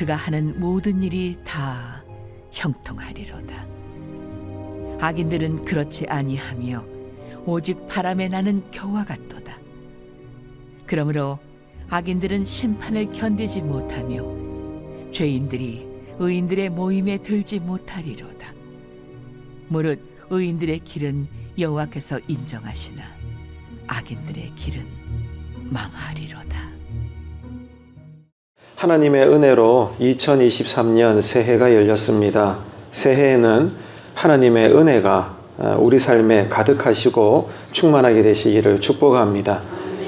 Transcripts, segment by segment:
그가 하는 모든 일이 다 형통하리로다. 악인들은 그렇지 아니하며 오직 바람에 나는 겨와 같도다. 그러므로 악인들은 심판을 견디지 못하며 죄인들이 의인들의 모임에 들지 못하리로다. 무릇 의인들의 길은 여호와께서 인정하시나 악인들의 길은 망하리로다. 하나님의 은혜로 2023년 새해가 열렸습니다. 새해에는 하나님의 은혜가 어, 우리 삶에 가득하시고 충만하게 되시기를 축복합니다.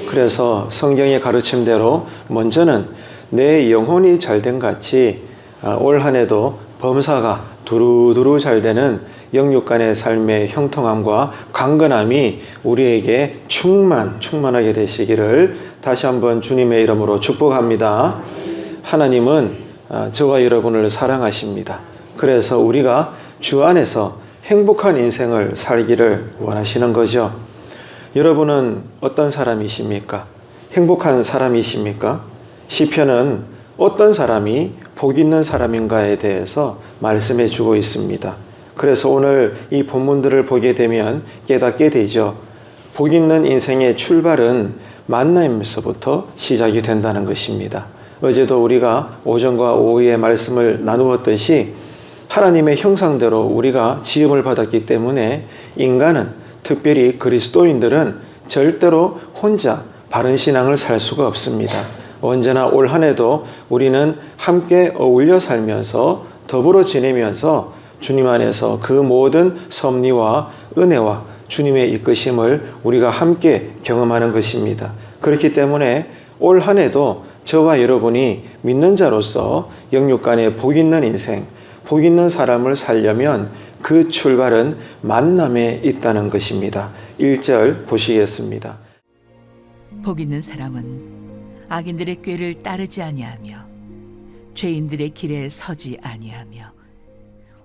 그래서 성경의 가르침대로 먼저는 내 영혼이 잘된 같이 어, 올 한 해도 범사가 두루두루 잘 되는 영육 간의 삶의 형통함과 강건함이 우리에게 충만 충만하게 되시기를 다시 한번 주님의 이름으로 축복합니다. 하나님은 아, 저와 여러분을 사랑하십니다. 그래서 우리가 주 안에서 행복한 인생을 살기를 원하시는 거죠. 여러분은 어떤 사람이십니까? 행복한 사람이십니까? 시편은 어떤 사람이 복 있는 사람인가에 대해서 말씀해 주고 있습니다. 그래서 오늘 이 본문들을 보게 되면 깨닫게 되죠. 복 있는 인생의 출발은 만남에서부터 시작이 된다는 것입니다. 어제도 우리가 오전과 오후에 말씀을 나누었듯이 하나님의 형상대로 우리가 지음을 받았기 때문에 인간은 특별히 그리스도인들은 절대로 혼자 바른 신앙을 살 수가 없습니다. 언제나 올 한 해도 우리는 함께 어울려 살면서 더불어 지내면서 주님 안에서 그 모든 섭리와 은혜와 주님의 이끄심을 우리가 함께 경험하는 것입니다. 그렇기 때문에 올 한 해도 저와 여러분이 믿는 자로서 영육간에 복 있는 인생, 복 있는 사람을 살려면 그 출발은 만남에 있다는 것입니다. 1절 보시겠습니다. 복 있는 사람은 악인들의 꾀를 따르지 아니하며 죄인들의 길에 서지 아니하며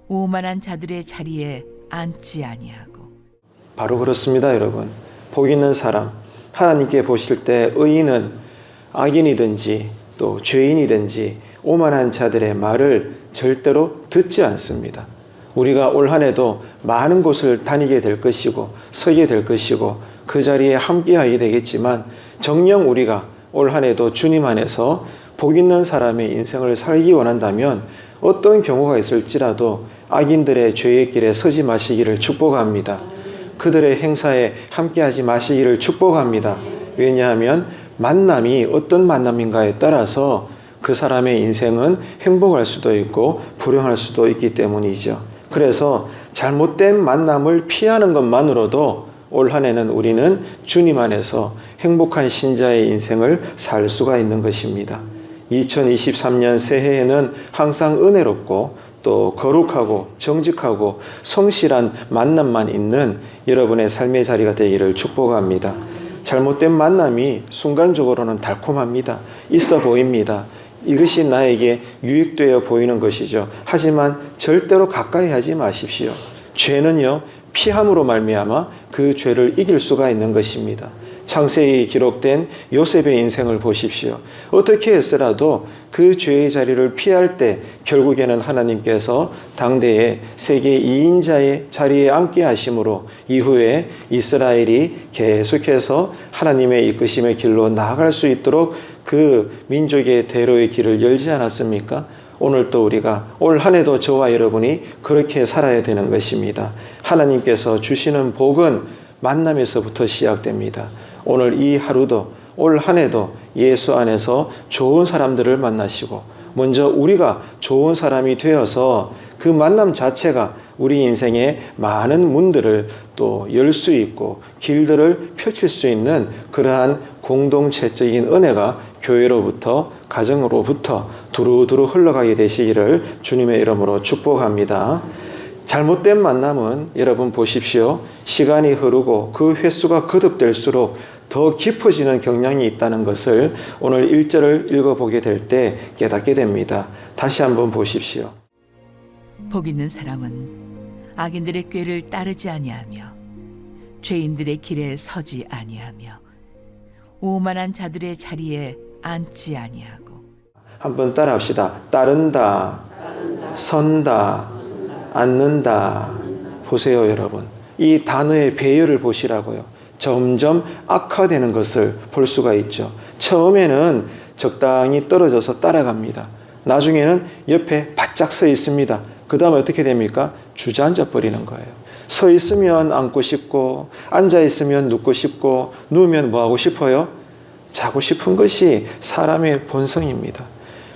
오만한 자들의 자리에 앉지 아니하고 바로 그렇습니다, 여러분. 복 있는 사람, 하나님께 보실 때 의인은 악인이든지 또 죄인이든지 오만한 자들의 말을 절대로 듣지 않습니다. 우리가 올 한 해도 많은 곳을 다니게 될 것이고 서게 될 것이고 그 자리에 함께하게 되겠지만 정녕 우리가 올 한 해도 주님 안에서 복 있는 사람의 인생을 살기 원한다면 어떤 경우가 있을지라도 악인들의 죄의 길에 서지 마시기를 축복합니다. 그들의 행사에 함께하지 마시기를 축복합니다. 왜냐하면 만남이 어떤 만남인가에 따라서 그 사람의 인생은 행복할 수도 있고 불행할 수도 있기 때문이죠. 그래서 잘못된 만남을 피하는 것만으로도 올 한 해는 우리는 주님 안에서 행복한 신자의 인생을 살 수가 있는 것입니다. 2023년 새해에는 항상 은혜롭고 또 거룩하고 정직하고 성실한 만남만 있는 여러분의 삶의 자리가 되기를 축복합니다. 잘못된 만남이 순간적으로는 달콤합니다. 있어 보입니다. 이것이 나에게 유익되어 보이는 것이죠. 하지만 절대로 가까이 하지 마십시오. 죄는요 피함으로 말미암아 그 죄를 이길 수가 있는 것입니다. 창세기 기록된 요셉의 인생을 보십시오. 어떻게 했으라도 그 죄의 자리를 피할 때 결국에는 하나님께서 당대의 세계 2인자의 자리에 앉게 하심으로 이후에 이스라엘이 계속해서 하나님의 이끄심의 길로 나아갈 수 있도록 그 민족의 대로의 길을 열지 않았습니까? 오늘 또 우리가 올 한 해도 저와 여러분이 그렇게 살아야 되는 것입니다. 하나님께서 주시는 복은 만남에서부터 시작됩니다. 오늘 이 하루도 올 한 해도 예수 안에서 좋은 사람들을 만나시고 먼저 우리가 좋은 사람이 되어서 그 만남 자체가 우리 인생의 많은 문들을 또 열 수 있고 길들을 펼칠 수 있는 그러한 공동체적인 은혜가 교회로부터 가정으로부터 두루두루 흘러가게 되시기를 주님의 이름으로 축복합니다. 잘못된 만남은 여러분 보십시오. 시간이 흐르고 그 횟수가 거듭될수록 더 깊어지는 경향이 있다는 것을 오늘 1절을 읽어보게 될 때 깨닫게 됩니다. 다시 한번 보십시오. 복 있는 사람은 악인들의 꾀를 따르지 아니하며 죄인들의 길에 서지 아니하며 오만한 자들의 자리에 앉지 아니하고 한번 따라 합시다. 따른다, 선다, 앉는다. 보세요, 여러분. 이 단어의 배열을 보시라고요. 점점 악화되는 것을 볼 수가 있죠. 처음에는 적당히 떨어져서 따라갑니다. 나중에는 옆에 바짝 서 있습니다. 그 다음에 어떻게 됩니까? 주저앉아 버리는 거예요. 서 있으면 앉고 싶고, 앉아 있으면 눕고 싶고, 누우면 뭐 하고 싶어요? 자고 싶은 것이 사람의 본성입니다.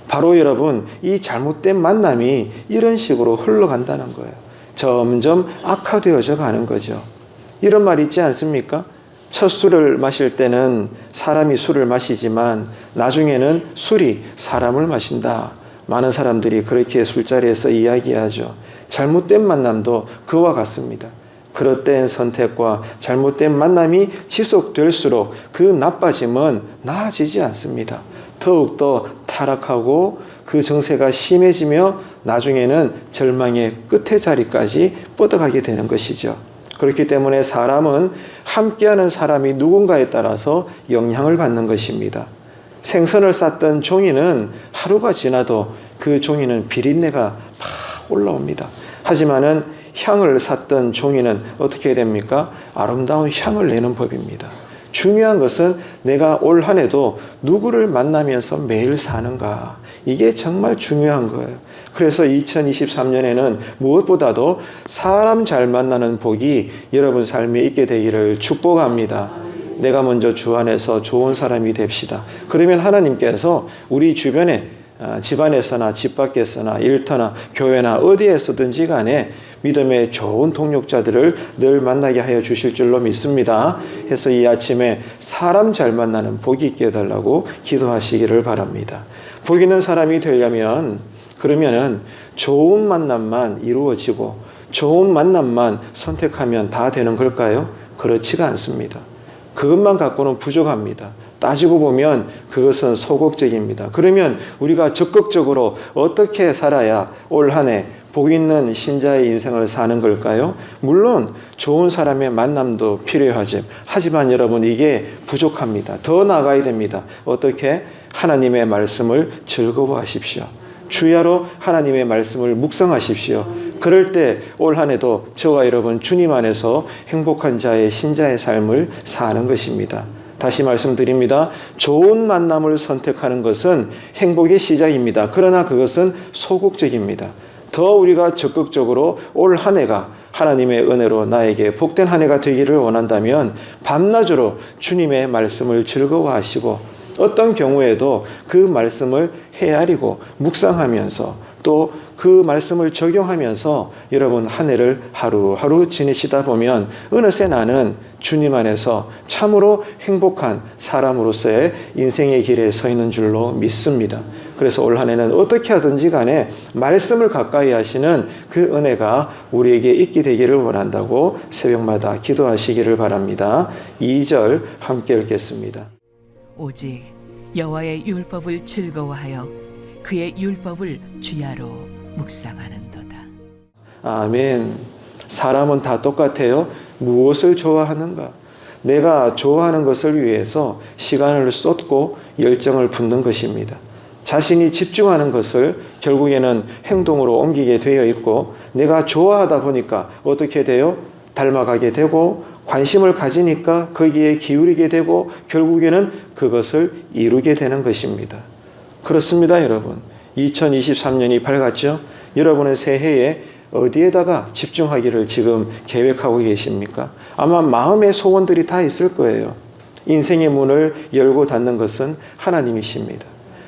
바로 여러분, 이 잘못된 만남이 이런 식으로 흘러간다는 거예요. 점점 악화되어져 가는 거죠. 이런 말 있지 않습니까? 첫 술을 마실 때는 사람이 술을 마시지만 나중에는 술이 사람을 마신다. 많은 사람들이 그렇게 술자리에서 이야기하죠. 잘못된 만남도 그와 같습니다. 그릇된 선택과 잘못된 만남이 지속될수록 그 나빠짐은 나아지지 않습니다. 더욱더 타락하고 그 정세가 심해지며 나중에는 절망의 끝의 자리까지 뻗어가게 되는 것이죠. 그렇기 때문에 사람은 함께하는 사람이 누군가에 따라서 영향을 받는 것입니다. 생선을 쌌던 종이는 하루가 지나도 그 종이는 비린내가 막 올라옵니다. 하지만은 향을 샀던 종이는 어떻게 됩니까? 아름다운 향을 내는 법입니다. 중요한 것은 내가 올 한 해도 누구를 만나면서 매일 사는가. 이게 정말 중요한 거예요. 그래서 2023년에는 무엇보다도 사람 잘 만나는 복이 여러분 삶에 있게 되기를 축복합니다. 내가 먼저 주 안에서 좋은 사람이 됩시다. 그러면 하나님께서 우리 주변에 아, 집안에서나 집 밖에서나 일터나 교회나 어디에서든지 간에 믿음의 좋은 동력자들을 늘 만나게 하여 주실 줄로 믿습니다. 해서 이 아침에 사람 잘 만나는 복이 있게 해달라고 기도하시기를 바랍니다. 복 있는 사람이 되려면 그러면은 좋은 만남만 이루어지고 좋은 만남만 선택하면 다 되는 걸까요? 그렇지가 않습니다. 그것만 갖고는 부족합니다. 따지고 보면 그것은 소극적입니다. 그러면 우리가 적극적으로 어떻게 살아야 올 한 해 복 있는 신자의 인생을 사는 걸까요? 물론 좋은 사람의 만남도 필요하지. 하지만 여러분 이게 부족합니다. 더 나가야 됩니다. 어떻게? 하나님의 말씀을 즐거워하십시오. 주야로 하나님의 말씀을 묵상하십시오. 그럴 때 올 한 해도 저와 여러분 주님 안에서 행복한 자의 신자의 삶을 사는 것입니다. 다시 말씀드립니다. 좋은 만남을 선택하는 것은 행복의 시작입니다. 그러나 그것은 소극적입니다. 더 우리가 적극적으로 올 한 해가 하나님의 은혜로 나에게 복된 한 해가 되기를 원한다면 밤낮으로 주님의 말씀을 즐거워하시고 어떤 경우에도 그 말씀을 헤아리고 묵상하면서 또 그 말씀을 적용하면서 여러분 한 해를 하루하루 지내시다 보면 어느새 나는 주님 안에서 참으로 행복한 사람으로서의 인생의 길에 서 있는 줄로 믿습니다. 그래서 올 한 해는 어떻게 하든지 간에 말씀을 가까이 하시는 그 은혜가 우리에게 있게 되기를 원한다고 새벽마다 기도하시기를 바랍니다. 2절 함께 읽겠습니다. 오직 여호와의 율법을 즐거워하여 그의 율법을 주야로 묵상하는도다. 아멘. 사람은 다 똑같아요. 무엇을 좋아하는가? 내가 좋아하는 것을 위해서 시간을 쏟고 열정을 붓는 것입니다. 자신이 집중하는 것을 결국에는 행동으로 옮기게 되어 있고 내가 좋아하다 보니까 어떻게 돼요? 닮아가게 되고 관심을 가지니까 거기에 기울이게 되고 결국에는 그것을 이루게 되는 것입니다. 그렇습니다, 여러분. 2023년이 밝았죠? 여러분의 새해에 어디에다가 집중하기를 지금 계획하고 계십니까? 아마 마음의 소원들이 다 있을 거예요. 인생의 문을 열고 닫는 것은 하나님이십니다.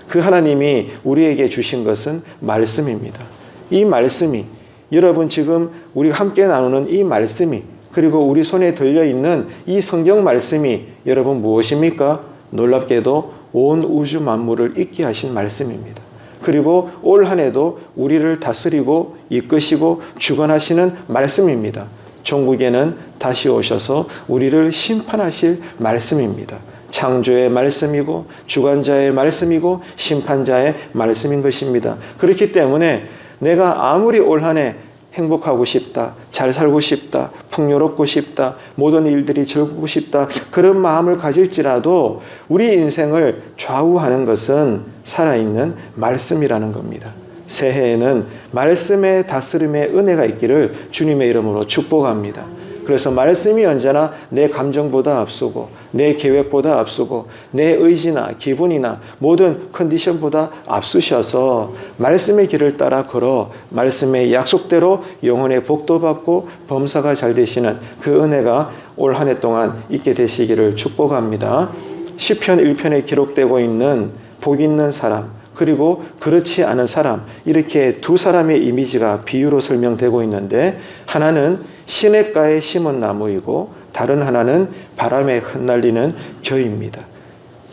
그 하나님이 우리에게 주신 것은 말씀입니다. 이 말씀이 여러분 지금 우리가 함께 나누는 이 말씀이 그리고 우리 손에 들려 있는 이 성경 말씀이 여러분 무엇입니까? 놀랍게도 온 우주 만물을 있게 하신 말씀입니다. 그리고 올 한 해도 우리를 다스리고 이끄시고 주관하시는 말씀입니다. 종국에는 다시 오셔서 우리를 심판하실 말씀입니다. 창조의 말씀이고 주관자의 말씀이고 심판자의 말씀인 것입니다. 그렇기 때문에 내가 아무리 올 한해 행복하고 싶다, 잘 살고 싶다, 풍요롭고 싶다, 모든 일들이 즐겁고 싶다, 그런 마음을 가질지라도 우리 인생을 좌우하는 것은 살아있는 말씀이라는 겁니다. 새해에는 말씀의 다스림의 은혜가 있기를 주님의 이름으로 축복합니다. 그래서 말씀이 언제나 내 감정보다 앞서고 내 계획보다 앞서고 내 의지나 기분이나 모든 컨디션보다 앞서셔서 말씀의 길을 따라 걸어 말씀의 약속대로 영혼의 복도 받고 범사가 잘 되시는 그 은혜가 올 한 해 동안 있게 되시기를 축복합니다. 시편 1편에 기록되고 있는 복 있는 사람 그리고 그렇지 않은 사람 이렇게 두 사람의 이미지가 비유로 설명되고 있는데 하나는 시냇가에 심은 나무이고 다른 하나는 바람에 흩날리는 겨입니다.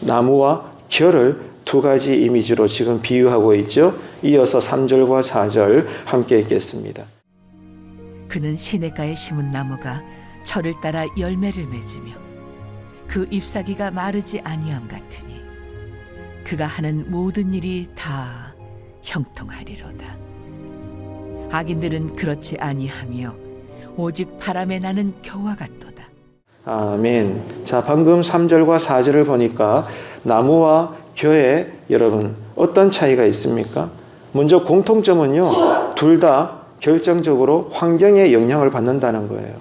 나무와 겨를 두 가지 이미지로 지금 비유하고 있죠. 이어서 3절과 4절 함께 읽겠습니다. 그는 시냇가에 심은 나무가 철을 따라 열매를 맺으며 그 잎사귀가 마르지 아니함 같으니 그가 하는 모든 일이 다 형통하리로다. 악인들은 그렇지 아니하며 오직 바람에 나는 겨와 같도다. 아멘. 자, 방금 3절과 4절을 보니까 나무와 겨에 여러분 어떤 차이가 있습니까? 먼저 공통점은요. 둘 다 결정적으로 환경의 영향을 받는다는 거예요.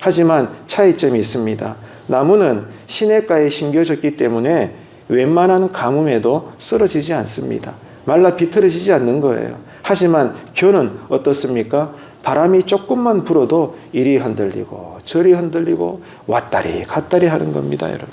하지만 차이점이 있습니다. 나무는 시냇가에 심겨졌기 때문에 웬만한 가뭄에도 쓰러지지 않습니다. 말라 비틀어지지 않는 거예요. 하지만 겨는 어떻습니까? 바람이 조금만 불어도 이리 흔들리고 저리 흔들리고 왔다리 갔다리 하는 겁니다, 여러분.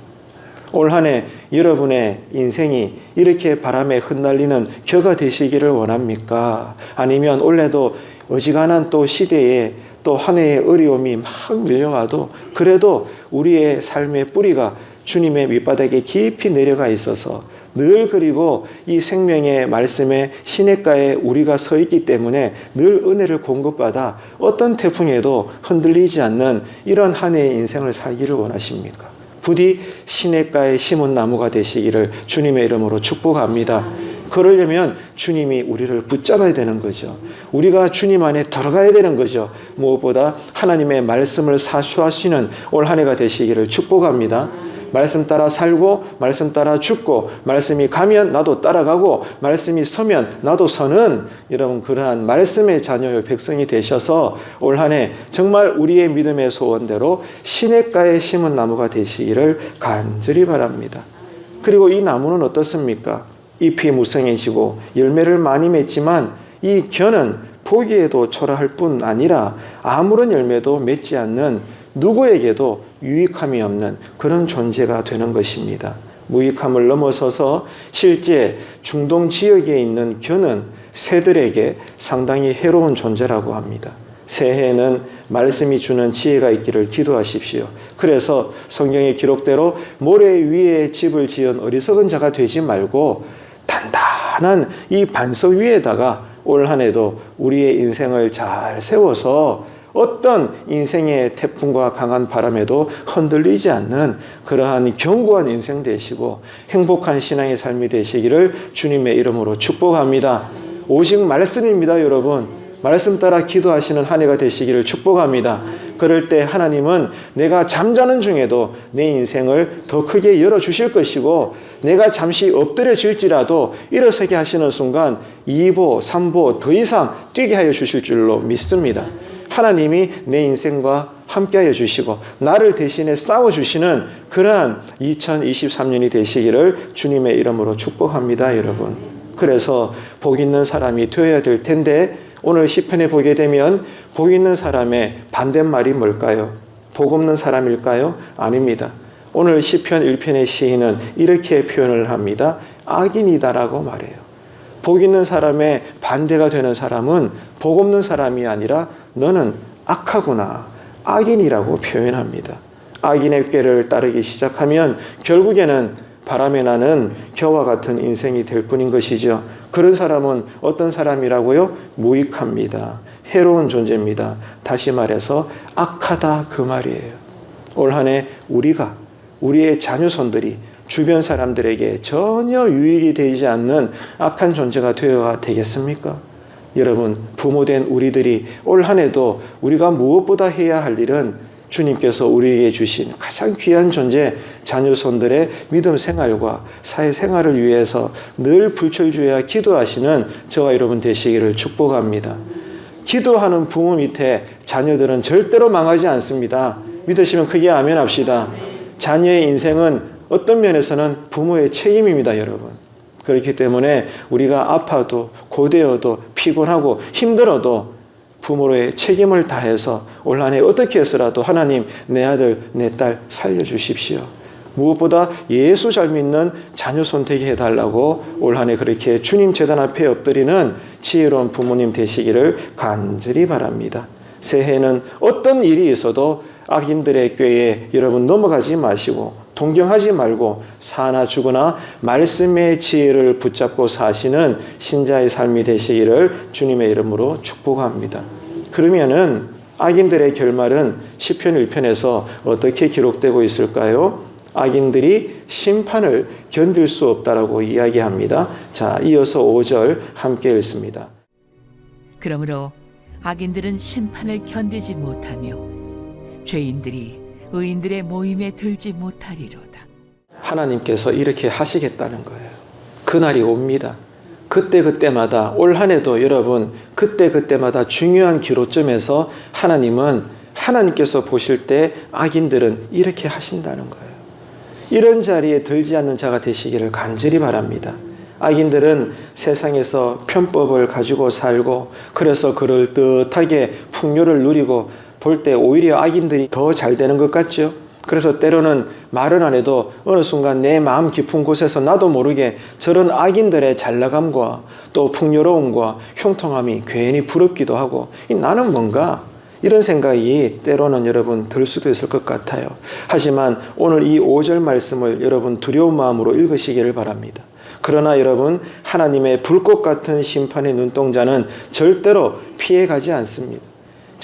올 한 해 여러분의 인생이 이렇게 바람에 흩날리는 겨가 되시기를 원합니까? 아니면 올해도 어지간한 또 시대에 또 한 해의 어려움이 막 밀려와도 그래도 우리의 삶의 뿌리가 주님의 밑바닥에 깊이 내려가 있어서 늘 그리고 이 생명의 말씀에 시냇가에 우리가 서 있기 때문에 늘 은혜를 공급받아 어떤 태풍에도 흔들리지 않는 이런 한 해의 인생을 살기를 원하십니까? 부디 시냇가에 심은 나무가 되시기를 주님의 이름으로 축복합니다. 그러려면 주님이 우리를 붙잡아야 되는 거죠. 우리가 주님 안에 들어가야 되는 거죠. 무엇보다 하나님의 말씀을 사수하시는 올 한 해가 되시기를 축복합니다. 말씀 따라 살고 말씀 따라 죽고 말씀이 가면 나도 따라가고 말씀이 서면 나도 서는 여러분 그러한 말씀의 자녀의 백성이 되셔서 올 한 해 정말 우리의 믿음의 소원대로 시냇가에 심은 나무가 되시기를 간절히 바랍니다. 그리고 이 나무는 어떻습니까? 잎이 무성해지고 열매를 많이 맺지만 이 겨는 보기에도 초라할 뿐 아니라 아무런 열매도 맺지 않는 누구에게도 유익함이 없는 그런 존재가 되는 것입니다. 무익함을 넘어서서 실제 중동 지역에 있는 겨는 새들에게 상당히 해로운 존재라고 합니다. 새해에는 말씀이 주는 지혜가 있기를 기도하십시오. 그래서 성경의 기록대로 모래 위에 집을 지은 어리석은 자가 되지 말고 단단한 이 반석 위에다가 올 한 해도 우리의 인생을 잘 세워서 어떤 인생의 태풍과 강한 바람에도 흔들리지 않는 그러한 견고한 인생 되시고 행복한 신앙의 삶이 되시기를 주님의 이름으로 축복합니다. 오직 말씀입니다, 여러분. 말씀 따라 기도하시는 한 해가 되시기를 축복합니다. 그럴 때 하나님은 내가 잠자는 중에도 내 인생을 더 크게 열어주실 것이고 내가 잠시 엎드려질지라도 일어서게 하시는 순간 2보, 3보 더 이상 뛰게 하여 주실 줄로 믿습니다. 하나님이 내 인생과 함께하여 주시고 나를 대신에 싸워 주시는 그러한 2023년이 되시기를 주님의 이름으로 축복합니다, 여러분. 그래서 복 있는 사람이 되어야 될 텐데 오늘 시편에 보게 되면 복 있는 사람의 반대말이 뭘까요? 복 없는 사람일까요? 아닙니다. 오늘 시편 1편의 시인은 이렇게 표현을 합니다. 악인이다라고 말해요. 복 있는 사람의 반대가 되는 사람은 복 없는 사람이 아니라 너는 악하구나. 악인이라고 표현합니다. 악인의 꾀를 따르기 시작하면 결국에는 바람에 나는 겨와 같은 인생이 될 뿐인 것이죠. 그런 사람은 어떤 사람이라고요? 무익합니다. 해로운 존재입니다. 다시 말해서 악하다 그 말이에요. 올 한 해 우리가 우리의 자녀손들이 주변 사람들에게 전혀 유익이 되지 않는 악한 존재가 되어야 되겠습니까? 여러분, 부모된 우리들이 올 한 해도 우리가 무엇보다 해야 할 일은 주님께서 우리에게 주신 가장 귀한 존재, 자녀손들의 믿음 생활과 사회 생활을 위해서 늘 불철주야 기도하시는 저와 여러분 되시기를 축복합니다. 기도하는 부모 밑에 자녀들은 절대로 망하지 않습니다. 믿으시면 크게 아멘 합시다. 자녀의 인생은 어떤 면에서는 부모의 책임입니다, 여러분. 그렇기 때문에 우리가 아파도 고되어도 피곤하고 힘들어도 부모로의 책임을 다해서 올 한해 어떻게 해서라도 하나님 내 아들 내 딸 살려주십시오. 무엇보다 예수 잘 믿는 자녀 선택해 달라고 올 한해 그렇게 주님 재단 앞에 엎드리는 지혜로운 부모님 되시기를 간절히 바랍니다. 새해는 어떤 일이 있어도 악인들의 꾀에 여러분 넘어가지 마시고 동경하지 말고 사나 죽으나 말씀의 지혜를 붙잡고 사시는 신자의 삶이 되시기를 주님의 이름으로 축복합니다. 그러면은 악인들의 결말은 시편 1편에서 어떻게 기록되고 있을까요? 악인들이 심판을 견딜 수 없다라고 이야기합니다. 자, 이어서 5절 함께 읽습니다. 그러므로 악인들은 심판을 견디지 못하며 죄인들이 의인들의 모임에 들지 못하리로다. 하나님께서 이렇게 하시겠다는 거예요. 그날이 옵니다. 그때 그때마다 올 한 해도 여러분 그때 그때마다 중요한 기로점에서 하나님은 하나님께서 보실 때 악인들은 이렇게 하신다는 거예요. 이런 자리에 들지 않는 자가 되시기를 간절히 바랍니다. 악인들은 세상에서 편법을 가지고 살고 그래서 그를 뜻하게 풍요를 누리고 볼 때 오히려 악인들이 더 잘 되는 것 같죠. 그래서 때로는 말은 안 해도 어느 순간 내 마음 깊은 곳에서 나도 모르게 저런 악인들의 잘나감과 또 풍요로움과 흉통함이 괜히 부럽기도 하고 이 나는 뭔가 이런 생각이 때로는 여러분 들 수도 있을 것 같아요. 하지만 오늘 이 5절 말씀을 여러분 두려운 마음으로 읽으시기를 바랍니다. 그러나 여러분 하나님의 불꽃 같은 심판의 눈동자는 절대로 피해가지 않습니다.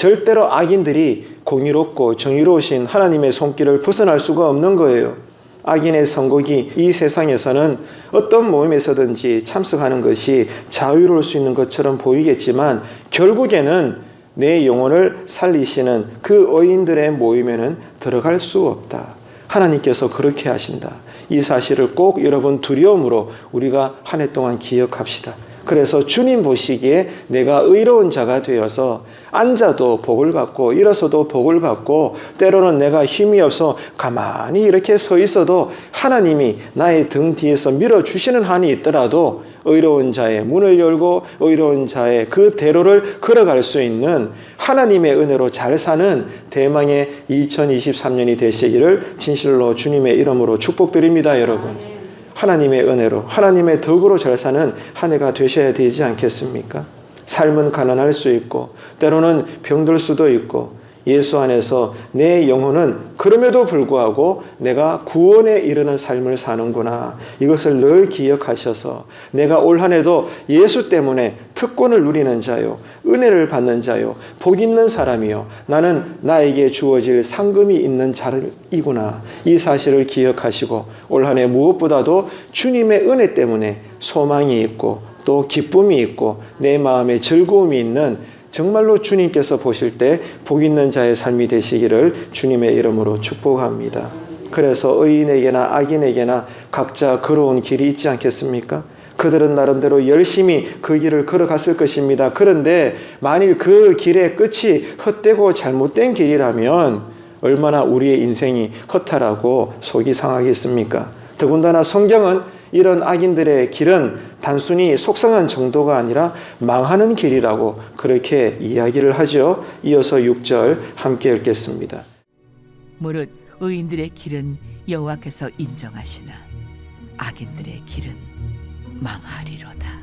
절대로 악인들이 공의롭고 정의로우신 하나님의 손길을 벗어날 수가 없는 거예요. 악인의 선곡이 이 세상에서는 어떤 모임에서든지 참석하는 것이 자유로울 수 있는 것처럼 보이겠지만 결국에는 내 영혼을 살리시는 그 의인들의 모임에는 들어갈 수 없다. 하나님께서 그렇게 하신다. 이 사실을 꼭 여러분 두려움으로 우리가 한 해 동안 기억합시다. 그래서 주님 보시기에 내가 의로운 자가 되어서 앉아도 복을 받고 일어서도 복을 받고 때로는 내가 힘이 없어 가만히 이렇게 서 있어도 하나님이 나의 등 뒤에서 밀어주시는 한이 있더라도 의로운 자의 문을 열고 의로운 자의 그 대로를 걸어갈 수 있는 하나님의 은혜로 잘 사는 대망의 2023년이 되시기를 진실로 주님의 이름으로 축복드립니다, 여러분. 하나님의 은혜로 하나님의 덕으로 잘 사는 한 해가 되셔야 되지 않겠습니까? 삶은 가난할 수 있고 때로는 병들 수도 있고 예수 안에서 내 영혼은 그럼에도 불구하고 내가 구원에 이르는 삶을 사는구나. 이것을 늘 기억하셔서 내가 올 한 해도 예수 때문에 특권을 누리는 자요. 은혜를 받는 자요. 복 있는 사람이요. 나는 나에게 주어질 상금이 있는 자이구나. 이 사실을 기억하시고 올 한 해 무엇보다도 주님의 은혜 때문에 소망이 있고 또 기쁨이 있고 내 마음에 즐거움이 있는 정말로 주님께서 보실 때 복 있는 자의 삶이 되시기를 주님의 이름으로 축복합니다. 그래서 의인에게나 악인에게나 각자 걸어온 길이 있지 않겠습니까? 그들은 나름대로 열심히 그 길을 걸어갔을 것입니다. 그런데 만일 그 길의 끝이 헛되고 잘못된 길이라면 얼마나 우리의 인생이 허탈하고 속이 상하겠습니까? 더군다나 성경은 이런 악인들의 길은 단순히 속상한 정도가 아니라 망하는 길이라고 그렇게 이야기를 하죠. 이어서 6절 함께 읽겠습니다. 무릇 의인들의 길은 여호와께서 인정하시나 악인들의 길은 망하리로다.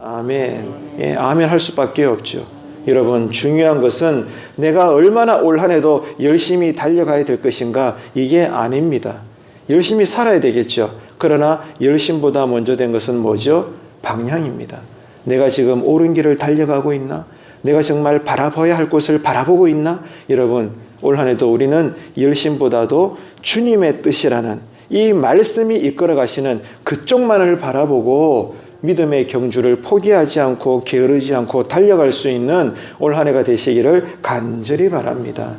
아멘. 예, 아멘 할 수밖에 없죠. 여러분, 중요한 것은 내가 얼마나 올 한 해도 열심히 달려가야 될 것인가? 이게 아닙니다. 열심히 살아야 되겠죠. 그러나 열심보다 먼저 된 것은 뭐죠? 방향입니다. 내가 지금 옳은 길을 달려가고 있나? 내가 정말 바라봐야 할 곳을 바라보고 있나? 여러분, 올 한 해도 우리는 열심보다도 주님의 뜻이라는 이 말씀이 이끌어 가시는 그쪽만을 바라보고 믿음의 경주를 포기하지 않고 게으르지 않고 달려갈 수 있는 올 한 해가 되시기를 간절히 바랍니다.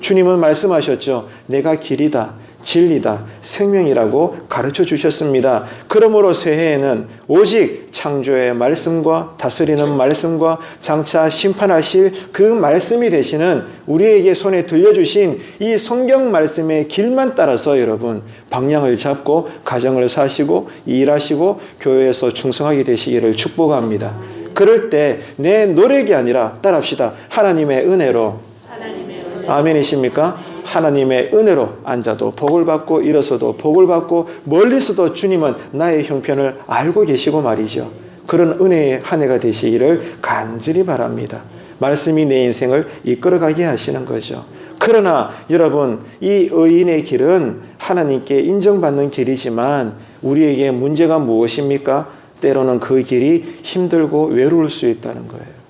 주님은 말씀하셨죠. 내가 길이다. 진리다, 생명이라고 가르쳐 주셨습니다. 그러므로 새해에는 오직 창조의 말씀과 다스리는 말씀과 장차 심판하실 그 말씀이 되시는 우리에게 손에 들려주신 이 성경 말씀의 길만 따라서 여러분 방향을 잡고 가정을 사시고 일하시고 교회에서 충성하게 되시기를 축복합니다. 그럴 때 내 노력이 아니라 따라합시다. 하나님의 은혜로 아멘이십니까? 하나님의 은혜로 앉아도 복을 받고 일어서도 복을 받고 멀리서도 주님은 나의 형편을 알고 계시고 말이죠. 그런 은혜의 한 해가 되시기를 간절히 바랍니다. 말씀이 내 인생을 이끌어가게 하시는 거죠. 그러나 여러분 이 의인의 길은 하나님께 인정받는 길이지만 우리에게 문제가 무엇입니까? 때로는 그 길이 힘들고 외로울 수 있다는 거예요.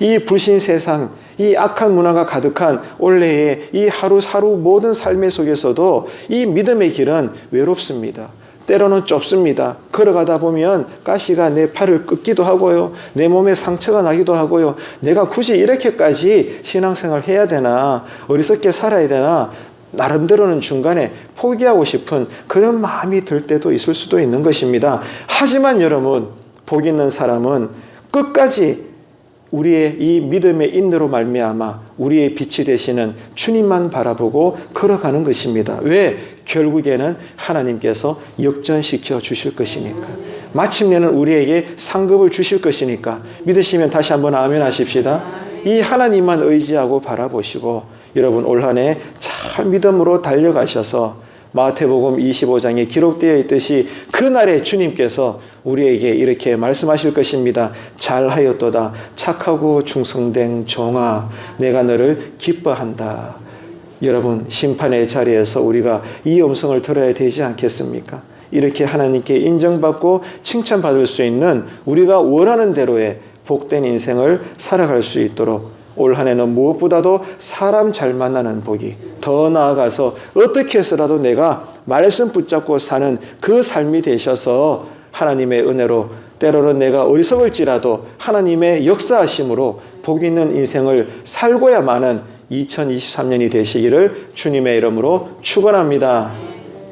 이 불신 세상, 이 악한 문화가 가득한 올해의 이 하루하루 모든 삶의 속에서도 이 믿음의 길은 외롭습니다. 때로는 좁습니다. 걸어가다 보면 가시가 내 팔을 끄기도 하고요. 내 몸에 상처가 나기도 하고요. 내가 굳이 이렇게까지 신앙생활 해야 되나? 어리석게 살아야 되나? 나름대로는 중간에 포기하고 싶은 그런 마음이 들 때도 있을 수도 있는 것입니다. 하지만 여러분, 복 있는 사람은 끝까지 우리의 이 믿음의 인내로 말미암아 우리의 빛이 되시는 주님만 바라보고 걸어가는 것입니다. 왜? 결국에는 하나님께서 역전시켜 주실 것이니까. 마침내는 우리에게 상급을 주실 것이니까. 믿으시면 다시 한번 아멘 하십시다. 이 하나님만 의지하고 바라보시고 여러분 올 한 해 잘 믿음으로 달려가셔서 마태복음 25장에 기록되어 있듯이 그날에 주님께서 우리에게 이렇게 말씀하실 것입니다. 잘하였도다. 착하고 충성된 종아, 내가 너를 기뻐한다. 여러분, 심판의 자리에서 우리가 이 음성을 들어야 되지 않겠습니까? 이렇게 하나님께 인정받고 칭찬받을 수 있는 우리가 원하는 대로의 복된 인생을 살아갈 수 있도록 올 한 해는 무엇보다도 사람 잘 만나는 복이 더 나아가서 어떻게 해서라도 내가 말씀 붙잡고 사는 그 삶이 되셔서 하나님의 은혜로 때로는 내가 어리석을지라도 하나님의 역사하심으로 복 있는 인생을 살고야만은 2023년이 되시기를 주님의 이름으로 축원합니다.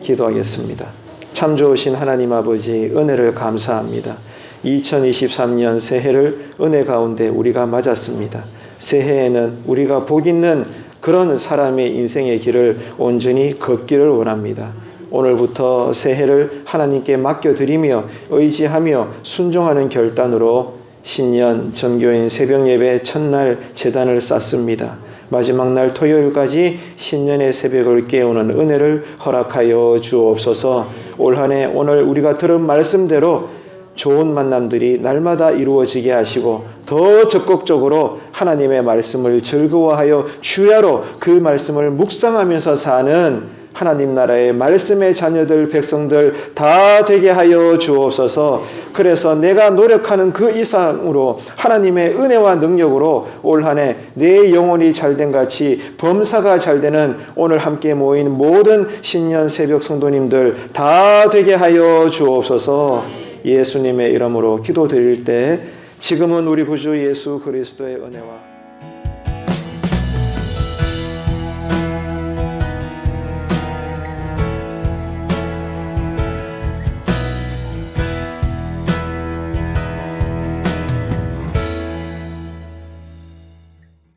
기도하겠습니다. 참 좋으신 하나님 아버지 은혜를 감사합니다. 2023년 새해를 은혜 가운데 우리가 맞았습니다. 새해에는 우리가 복 있는 그런 사람의 인생의 길을 온전히 걷기를 원합니다. 오늘부터 새해를 하나님께 맡겨드리며 의지하며 순종하는 결단으로 신년 전교인 새벽 예배 첫날 재단을 쌓습니다. 마지막 날 토요일까지 신년의 새벽을 깨우는 은혜를 허락하여 주옵소서. 올 한해 오늘 우리가 들은 말씀대로 좋은 만남들이 날마다 이루어지게 하시고 더 적극적으로 하나님의 말씀을 즐거워하여 주야로 그 말씀을 묵상하면서 사는 하나님 나라의 말씀의 자녀들 백성들 다 되게 하여 주옵소서. 그래서 내가 노력하는 그 이상으로 하나님의 은혜와 능력으로 올 한 해 내 영혼이 잘된 같이 범사가 잘 되는 오늘 함께 모인 모든 신년 새벽 성도님들 다 되게 하여 주옵소서. 예수님의 이름으로 기도드릴 때 지금은 우리 구주 예수 그리스도의 은혜와